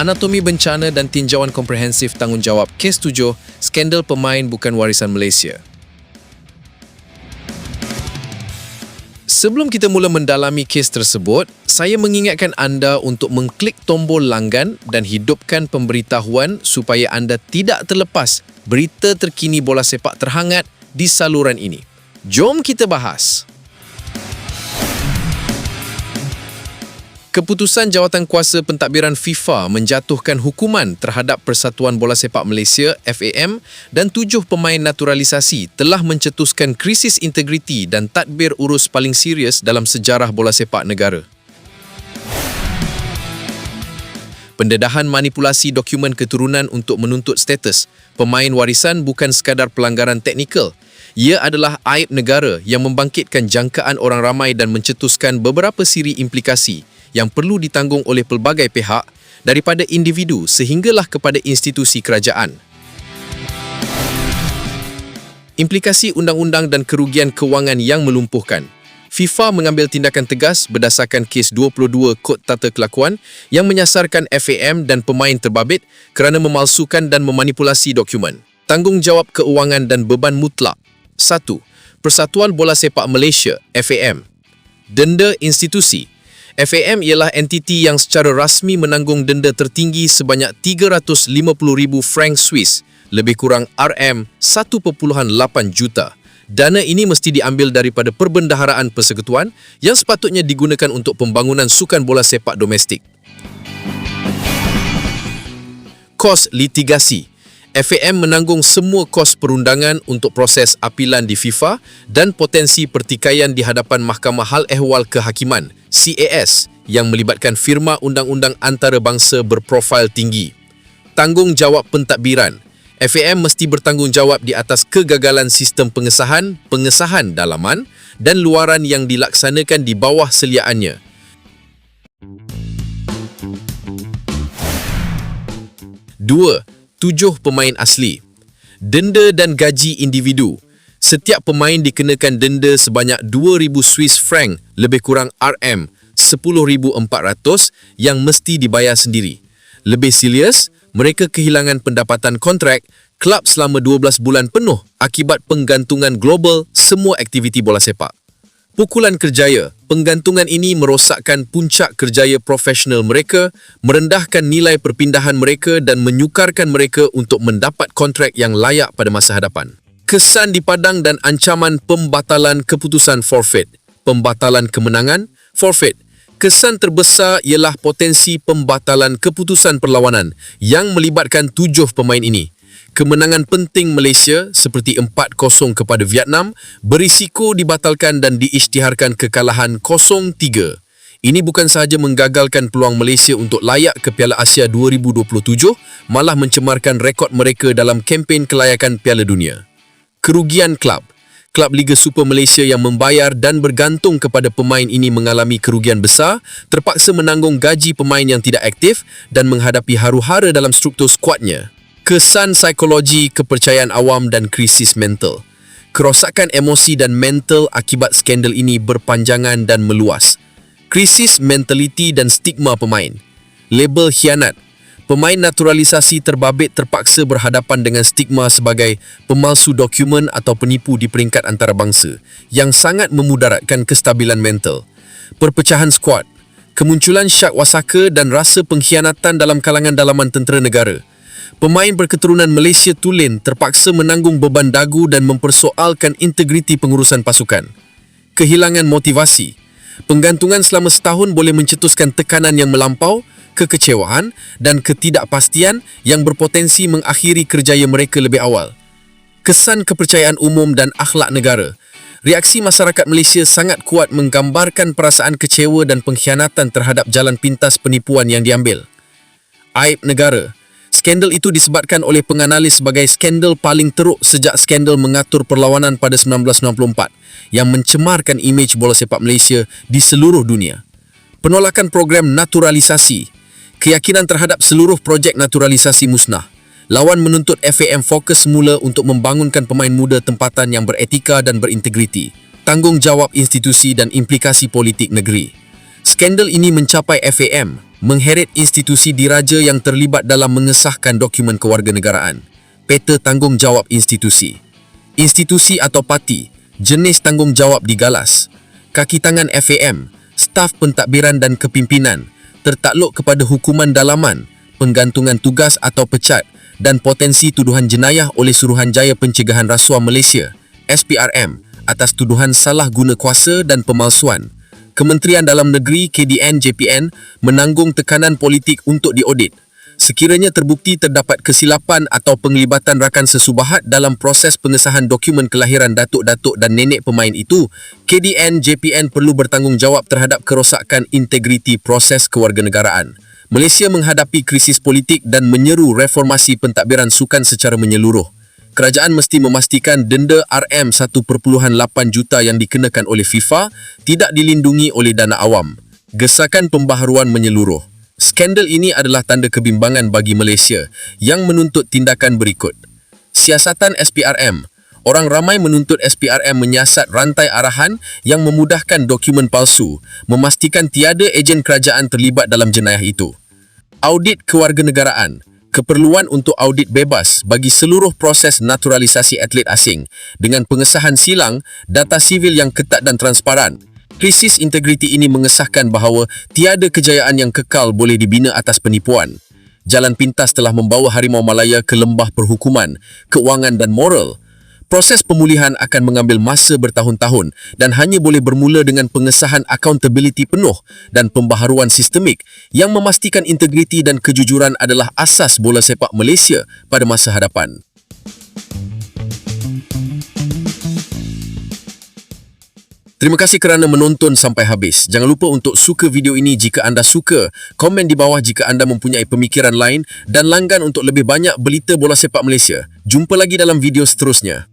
Anatomi Bencana dan Tinjauan Komprehensif Tanggungjawab Kes 7 Skandal Pemain Bukan Warisan Malaysia. Sebelum kita mula mendalami kes tersebut, saya mengingatkan anda untuk mengklik tombol langgan dan hidupkan pemberitahuan supaya anda tidak terlepas berita terkini bola sepak terhangat di saluran ini. Jom kita bahas. Keputusan Jawatan Kuasa Pentadbiran FIFA menjatuhkan hukuman terhadap Persatuan Bola Sepak Malaysia FAM dan tujuh pemain naturalisasi telah mencetuskan krisis integriti dan tadbir urus paling serius dalam sejarah bola sepak negara. Pendedahan manipulasi dokumen keturunan untuk menuntut status pemain warisan bukan sekadar pelanggaran teknikal. Ia adalah aib negara yang membangkitkan jangkaan orang ramai dan mencetuskan beberapa siri implikasi yang perlu ditanggung oleh pelbagai pihak daripada individu sehinggalah kepada institusi kerajaan. Implikasi undang-undang dan kerugian kewangan yang melumpuhkan. FIFA mengambil tindakan tegas berdasarkan kes 22 Kod Tata Kelakuan yang menyasarkan FAM dan pemain terbabit kerana memalsukan dan memanipulasi dokumen. Tanggungjawab keuangan dan beban mutlak. 1. Persatuan Bola Sepak Malaysia FAM. Denda institusi FAM ialah entiti yang secara rasmi menanggung denda tertinggi sebanyak 350,000 franc Swiss, lebih kurang RM 1.8 juta. Dana ini mesti diambil daripada perbendaharaan persekutuan yang sepatutnya digunakan untuk pembangunan sukan bola sepak domestik. Kos litigasi FAM menanggung semua kos perundangan untuk proses apilan di FIFA dan potensi pertikaian di hadapan Mahkamah Hal Ehwal Kehakiman CAS yang melibatkan firma undang-undang antarabangsa berprofil tinggi. Tanggungjawab pentadbiran FAM mesti bertanggungjawab di atas kegagalan sistem pengesahan, pengesahan dalaman dan luaran yang dilaksanakan di bawah seliaannya. Dua, tujuh pemain asli. Denda dan gaji individu. Setiap pemain dikenakan denda sebanyak 2,000 Swiss franc lebih kurang RM 10,400 yang mesti dibayar sendiri. Lebih serius, mereka kehilangan pendapatan kontrak klub selama 12 bulan penuh akibat penggantungan global semua aktiviti bola sepak. Pukulan kerjaya, penggantungan ini merosakkan puncak kerjaya profesional mereka, merendahkan nilai perpindahan mereka dan menyukarkan mereka untuk mendapat kontrak yang layak pada masa hadapan. Kesan di padang dan ancaman pembatalan keputusan forfeit. Pembatalan kemenangan, forfeit. Kesan terbesar ialah potensi pembatalan keputusan perlawanan yang melibatkan tujuh pemain ini kemenangan penting Malaysia seperti 4-0 kepada Vietnam berisiko dibatalkan dan diisytiharkan kekalahan 0-3. Ini bukan sahaja menggagalkan peluang Malaysia untuk layak ke Piala Asia 2027, malah mencemarkan rekod mereka dalam kempen kelayakan Piala Dunia. Kerugian klub Klub Liga Super Malaysia yang membayar dan bergantung kepada pemain ini mengalami kerugian besar, terpaksa menanggung gaji pemain yang tidak aktif dan menghadapi haru-hara dalam struktur skuadnya kesan psikologi kepercayaan awam dan krisis mental. Kerosakan emosi dan mental akibat skandal ini berpanjangan dan meluas. Krisis mentaliti dan stigma pemain. Label khianat. Pemain naturalisasi terbabit terpaksa berhadapan dengan stigma sebagai pemalsu dokumen atau penipu di peringkat antarabangsa yang sangat memudaratkan kestabilan mental. Perpecahan skuad. Kemunculan syak wasaka dan rasa pengkhianatan dalam kalangan dalaman tentera negara pemain berketurunan Malaysia Tulen terpaksa menanggung beban dagu dan mempersoalkan integriti pengurusan pasukan. Kehilangan motivasi. Penggantungan selama setahun boleh mencetuskan tekanan yang melampau, kekecewaan dan ketidakpastian yang berpotensi mengakhiri kerjaya mereka lebih awal. Kesan kepercayaan umum dan akhlak negara. Reaksi masyarakat Malaysia sangat kuat menggambarkan perasaan kecewa dan pengkhianatan terhadap jalan pintas penipuan yang diambil. Aib negara. Skandal itu disebabkan oleh penganalis sebagai skandal paling teruk sejak skandal mengatur perlawanan pada 1994 yang mencemarkan imej bola sepak Malaysia di seluruh dunia. Penolakan program naturalisasi, keyakinan terhadap seluruh projek naturalisasi musnah. Lawan menuntut FAM fokus semula untuk membangunkan pemain muda tempatan yang beretika dan berintegriti. Tanggungjawab institusi dan implikasi politik negeri. Skandal ini mencapai FAM mengheret institusi diraja yang terlibat dalam mengesahkan dokumen kewarganegaraan. Peta tanggungjawab institusi. Institusi atau parti, jenis tanggungjawab digalas. Kaki tangan FAM, staf pentadbiran dan kepimpinan, tertakluk kepada hukuman dalaman, penggantungan tugas atau pecat dan potensi tuduhan jenayah oleh Suruhanjaya Pencegahan Rasuah Malaysia, SPRM, atas tuduhan salah guna kuasa dan pemalsuan. Kementerian Dalam Negeri KDN JPN menanggung tekanan politik untuk diaudit. Sekiranya terbukti terdapat kesilapan atau penglibatan rakan sesubahat dalam proses pengesahan dokumen kelahiran datuk-datuk dan nenek pemain itu, KDN JPN perlu bertanggungjawab terhadap kerosakan integriti proses kewarganegaraan. Malaysia menghadapi krisis politik dan menyeru reformasi pentadbiran sukan secara menyeluruh kerajaan mesti memastikan denda RM 1.8 juta yang dikenakan oleh FIFA tidak dilindungi oleh dana awam. Gesakan pembaharuan menyeluruh. Skandal ini adalah tanda kebimbangan bagi Malaysia yang menuntut tindakan berikut. Siasatan SPRM. Orang ramai menuntut SPRM menyiasat rantai arahan yang memudahkan dokumen palsu, memastikan tiada ejen kerajaan terlibat dalam jenayah itu. Audit kewarganegaraan keperluan untuk audit bebas bagi seluruh proses naturalisasi atlet asing dengan pengesahan silang data sivil yang ketat dan transparan. Krisis integriti ini mengesahkan bahawa tiada kejayaan yang kekal boleh dibina atas penipuan. Jalan pintas telah membawa Harimau Malaya ke lembah perhukuman, keuangan dan moral Proses pemulihan akan mengambil masa bertahun-tahun dan hanya boleh bermula dengan pengesahan accountability penuh dan pembaharuan sistemik yang memastikan integriti dan kejujuran adalah asas bola sepak Malaysia pada masa hadapan. Terima kasih kerana menonton sampai habis. Jangan lupa untuk suka video ini jika anda suka, komen di bawah jika anda mempunyai pemikiran lain dan langgan untuk lebih banyak berita bola sepak Malaysia. Jumpa lagi dalam video seterusnya.